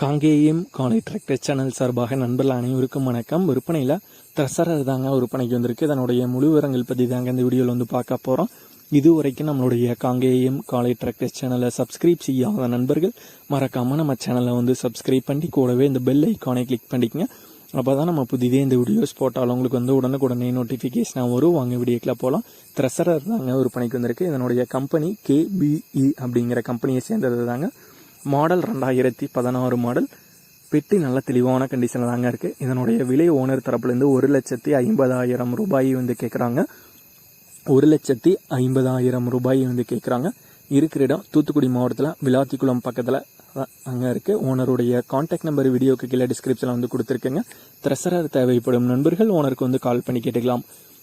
காங்கேயம் காலை tractor channel சார்பாக நண்பர்கள் அனைவருக்கும் வணக்கம். விற்பனையில் த்ரெஷரர் தாங்க விற்பனைக்கு வந்திருக்கு. இதனுடைய முழு விவரங்கள் பற்றி தாங்க இந்த வீடியோவில் வந்து பார்க்க போகிறோம் இது வரைக்கும் நம்மளுடைய காங்கேயம் காலை டிராக்டர் சேனலை சப்ஸ்கிரைப் செய்யாத நண்பர்கள் மறக்காமல் நம்ம சேனலை வந்து சப்ஸ்கிரைப் பண்ணி கூடவே இந்த பெல் ஐக்கானை கிளிக் பண்ணிக்கங்க. அப்போ தான் நம்ம புதிதே இந்த வீடியோஸ் போட்டாலும் உங்களுக்கு வந்து உடனுக்குடனே நோட்டிஃபிகேஷனாக வரும். வாங்க வீடியோக்கில் போகலாம் த்ரெஷரர் தாங்க விற்பனைக்கு வந்திருக்கு. இதனுடைய கம்பெனி கேபிஇ அப்படிங்கிற கம்பெனியை சேர்ந்தது தாங்க. மாடல் ரெண்டாயிரத்தி பதினாறு மாடல். பெட்டி நல்ல தெளிவான கண்டிஷனில் தாங்க இருக்குது இதனுடைய விலை ஓனர் தரப்புலேருந்து ஒரு லட்சத்தி ஐம்பதாயிரம் ரூபாய் வந்து கேட்குறாங்க ஒரு லட்சத்தி ஐம்பதாயிரம் ரூபாய் வந்து கேட்குறாங்க இருக்கிற இடம் தூத்துக்குடி மாவட்டத்தில் விளாத்திக்குளம் பக்கத்தில் அங்கே இருக்குது ஓனருடைய காண்டாக்ட் நம்பர் வீடியோக்கு கீழே டிஸ்கிரிப்ஷனில் வந்து கொடுத்துருக்கேங்க. த்ரெஷரர் தேவைப்படும் நண்பர்கள் ஓனருக்கு வந்து கால் பண்ணி கேட்டுக்கலாம்.